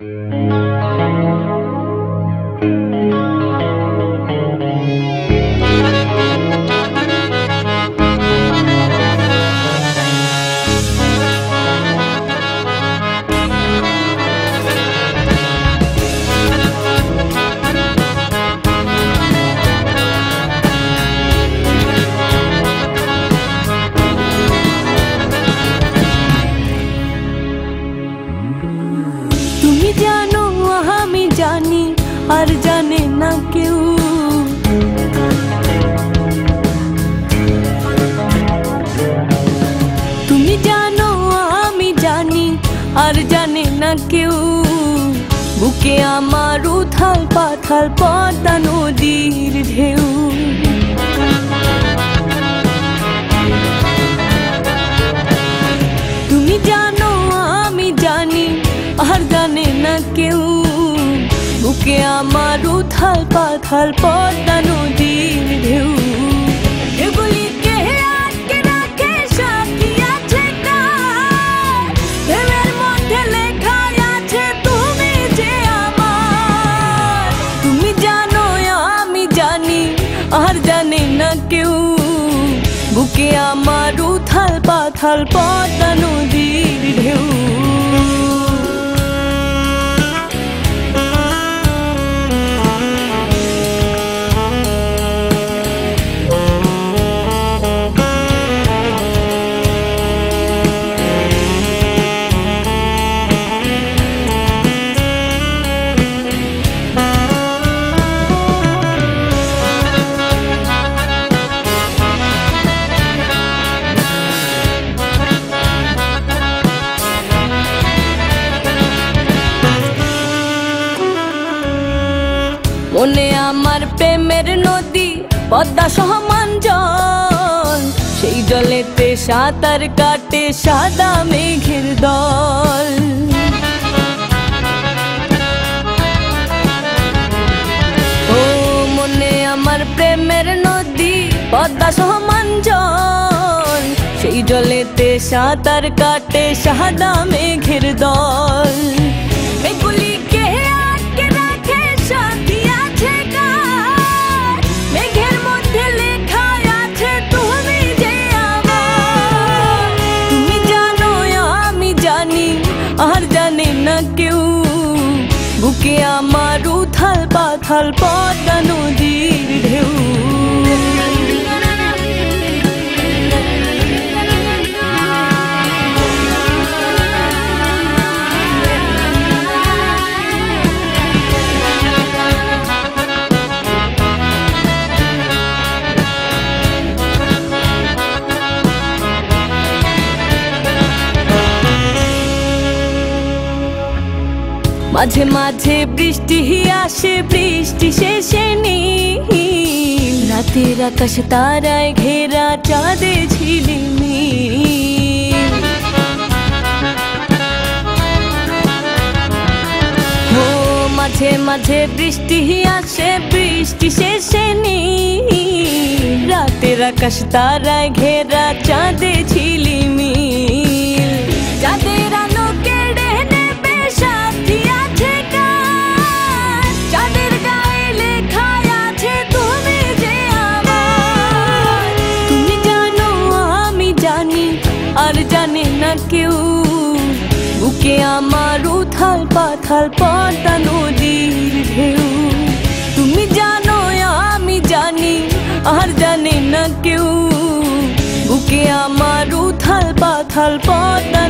তুমি আর জানে না কেউ। তুমি জানো, আমি জানি, আর জানে না কেউ। বুকে আমার উথাল পাথাল পদ্মা নদীর ঢেউ। বুকে আমার উথাল পাথাল পদ্মা নদীর ঢেউ। বুকে আমার উথাল পাথাল পদ্মা নদীর ঢেউ। পদ্মা সমান জল। সেই জলেতে সাঁতার কাটে সাদা মেঘের দল। ও মনে আমার প্রেমের নদী, পদ্মা সমান জল। সেই জলেতে সাঁতার কাটে সাদা মেঘের দল। মেঘগুলিকে কেউ। বুকে আমার উথাল পাথাল পদ্মা নদীর ঢেউ। মাঝে মাঝে বৃষ্টি আসে, বৃষ্টি শেষে নীল। রাতের আকাশ তারায় ঘেরা চাঁদে ঝিলিমিল। ও, মাঝে মাঝে বৃষ্টি আসে, বৃষ্টি শেষে নীল। রাতের আকাশ তারায় ঘেরা চাঁদে ঝিলিমিল। না কেউ। বুকে আমার উথাল পাথাল পদ্মা নদীর ঢেউ। তুমি জানো, আমি জানি, আর জানে না কেউ। বুকে আমার উথাল পাথাল পদ্মা